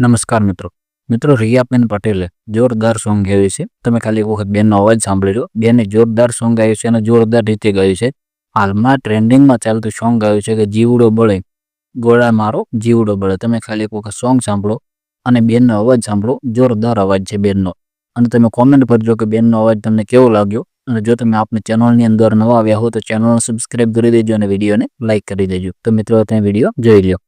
નમસ્કાર મિત્રો. મિત્રો રિયાબેન પટેલે જોરદાર સોંગ ગાયું છે. તમે ખાલી એક વખત બેનનો અવાજ સાંભળી લો બેને જોરદાર સોંગ ગાયું છે અને જોરદાર રીતે ગાયું છે. હાલમાં ટ્રેન્ડિંગમાં ચાલતું સોંગ ગાયું છે કે જીવડો બળે. ગોળા મારો, જીવડો બળે. તમે ખાલી એક વખત સોંગ સાંભળો અને બેનનો અવાજ સાંભળો. જોરદાર અવાજ છે બેનનો. અને તમે કોમેન્ટ કરજો કે બેનનો અવાજ તમને કેવો લાગ્યો? અને જો તમે આપણી ચેનલની અંદર નવા આવ્યા હો તો ચેનલને સબસ્ક્રાઇબ કરી દેજો અને વિડીયોને લાઇક કરી દેજો. તો મિત્રો તમે વીડિયો જોઈ લો